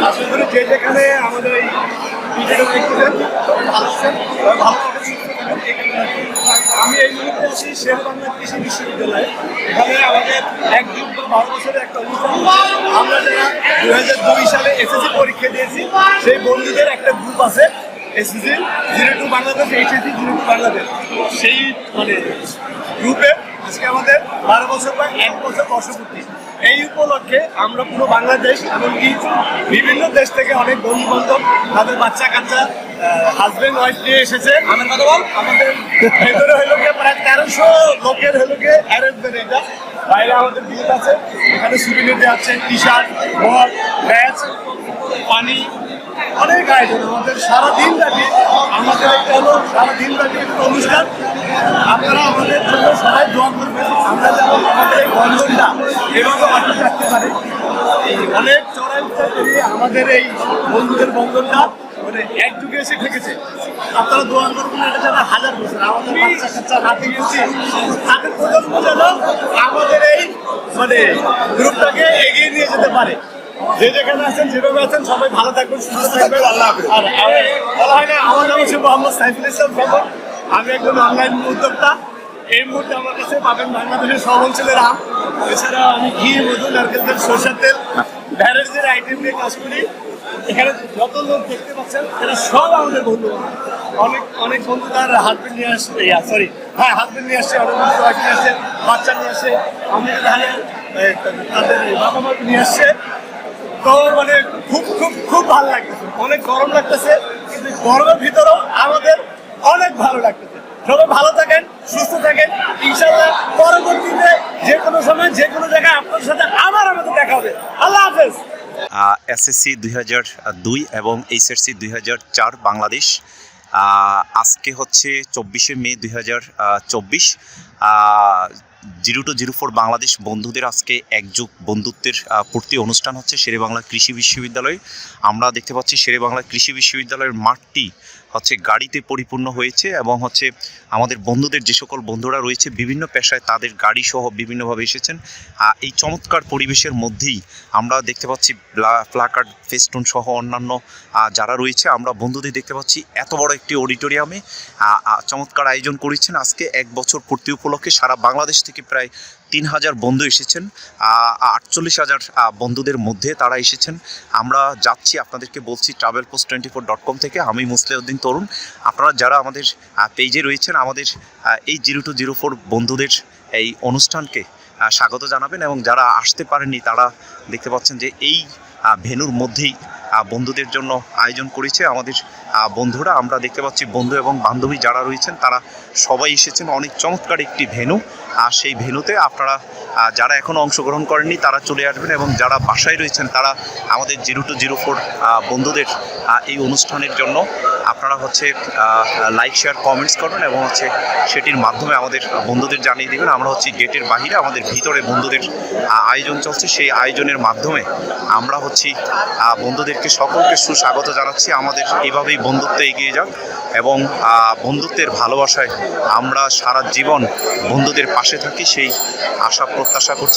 আশা করি যে আমাদের এই। আমি এই মুহূর্তে আছি শের বাংলা কৃষি বিশ্ববিদ্যালয়ে এখানে আমাদের এক যুগ বা বারো বছরের একটা অনুষ্ঠান আমরা যারা দু হাজার দুই পরীক্ষা দিয়েছি। সেই বন্ধুদের একটা গ্রুপ আছে SSC zero two Bangladesh HSC zero two Bangladesh সেই মানে গ্রুপে আজকে আমাদের বারো বছর বা এক বছর বর্ষপূর্তি এই উপলক্ষে আমরা পুরো বাংলাদেশ এমনকি বিভিন্ন দেশ থেকে অনেক বন্ধু বান্ধব তাদের বাচ্চা কাচ্চা হাজবেন্ড ওয়াইফ নিয়ে এসেছে। আমার কথা বল। আমাদের ভেতরে হইল গিয়ে প্রায় তেরোশো লোকের হইল গিয়ে অ্যারেঞ্জমেন্ট এটা বাইরে আমাদের বিল আছে এখানে সুবিধা দেওয়া আছে টি শার্ট বল ব্যাচ পানি। অনেক আয়োজন, আমাদের সারাদিন ব্যাপী আমাদের একটা সারাদিন ব্যাপী একটা অনুষ্ঠান। আপনারা আমাদের জন্য সবাই দোয়া করবেন। আমরা যেন আমাদের এই বন্ধনটা এভাবে অটুট রাখতে পারি। অনেক চড়াই আমাদের এই বন্ধুদের বন্ধনটা মানে এক ঠেকেছে। আপনারা দোয়া করবেন হাজার তাদের প্রজন্ম যেন আমাদের এই মানে গ্রুপটাকে এগিয়ে নিয়ে যেতে পারে। যে যেখানে আছেন, যেভাবে আছেন, সবাই ভালো থাকবেন, সুস্থ থাকবেন। আল্লাহ আর বলা হয় না, আমার নাম হচ্ছে মোহাম্মদ সাইফুল ইসলাম খবর আমি একজন অনলাইন উদ্যোক্তা। এই মুহূর্তে আমার কাছে পাবেন বাংলাদেশের সব অঞ্চলের আম এছাড়া আমি ঘি, মধু, নারকেল তেল, সরষের তেল ব্যারেজের আইটেম নিয়ে কাজ করি। এখানে যত লোক দেখতে পাচ্ছেন, এরা সব আমাদের বন্ধু। অনেক অনেক বন্ধু তার হাজবেন্ড নিয়ে আসছে সরি হ্যাঁ হাজবেন্ড নিয়ে আসছে অনেক বন্ধু নিয়ে আসছে বাচ্চা নিয়ে আসছে আমি তাহলে তাদের বাবা মা নিয়ে আসছে তো মানে খুব খুব খুব ভালো লাগতেছে। অনেক গরম লাগতেছে, কিন্তু গরমের ভিতরেও আমাদের অনেক ভালো লাগতেছে। সবাই ভালো থাকেন, সুস্থ থাকেন। ইনশাল্লাহ পরবর্তীতে যে কোনো সময়, যে কোনো জায়গায় আপনার সাথে আবার আমাদের দেখা হবে। আল্লাহ হাফেজ। এসএসসি দুই হাজার দুই এবং এইচএসসি দুই হাজার চার বাংলাদেশ। আজকে হচ্ছে চব্বিশে মে দুই হাজার চব্বিশ। Zero two zero four Bangladesh বন্ধুদের আজকে একযুগ বন্ধুত্বের পূর্তি অনুষ্ঠান হচ্ছে শেরে বাংলা কৃষি বিশ্ববিদ্যালয়ে। আমরা দেখতে পাচ্ছি শেরে বাংলা কৃষি বিশ্ববিদ্যালয়ের মাঠটি হচ্ছে গাড়িতে পরিপূর্ণ হয়েছে এবং হচ্ছে আমাদের বন্ধুদের যে সকল বন্ধুরা রয়েছে বিভিন্ন পেশায় তাদের গাড়ি সহ বিভিন্নভাবে এসেছেন। এই চমৎকার পরিবেশের মধ্যেই আমরা দেখতে পাচ্ছি প্লাকার্ড, ফেস্টুন সহ অন্যান্য যারা রয়েছে আমরা বন্ধুদের দেখতে পাচ্ছি এত বড় একটি অডিটোরিয়ামে চমৎকার আয়োজন করেছেন। আজকে এক বছর পূর্তি উপলক্ষে সারা বাংলাদেশ থেকে প্রায় তিন হাজার বন্ধু এসেছেন আটচল্লিশ হাজার বন্ধুদের মধ্যে তারা এসেছেন। আমরা যাচ্ছি, আপনাদেরকে বলছি travel post twenty four dot com থেকে। আমি মুসলিউদ্দিন তরুণ। আপনারা যারা আমাদের পেজে রয়েছেন, আমাদের এই জিরো টু জিরো ফোর বন্ধুদের এই অনুষ্ঠানকে স্বাগত জানাবেন এবং যারা আসতে পারেননি, তারা দেখতে পাচ্ছেন যে এই ভেনুর মধ্যেই বন্ধুদের জন্য আয়োজন করেছে আমাদের বন্ধুরা। আমরা দেখতে পাচ্ছি বন্ধু এবং বান্ধবী যারা রয়েছেন, তারা সবাই এসেছেন। অনেক চমৎকার একটি ভেন্যু। আর সেই ভেনুতে আপনারা যারা এখনও অংশগ্রহণ করেননি, তারা চলে আসবেন এবং যারা বাসায় রয়েছেন, তারা আমাদের জিরো টু জিরো ফোর বন্ধুদের এই অনুষ্ঠানের জন্য আপনারা হচ্ছে লাইক, শেয়ার, কমেন্টস করবেন এবং হচ্ছে সেটির মাধ্যমে আমাদের বন্ধুদের জানিয়ে দেবেন। আমরা হচ্ছে গেটের বাহিরে আমাদের ভিতরে বন্ধুদের আয়োজন চলছে। সেই আয়োজনের মাধ্যমে আমরা হচ্ছি বন্ধুদেরকে সকলকে সুস্বাগত জানাচ্ছি। আমাদের এভাবেই বন্ধুত্ব এগিয়ে যাক এবং বন্ধুত্বের ভালোবাসায় আমরা সারা জীবন বন্ধুদের পাশে থাকি। সেই আশা প্রত্যাশা করছি।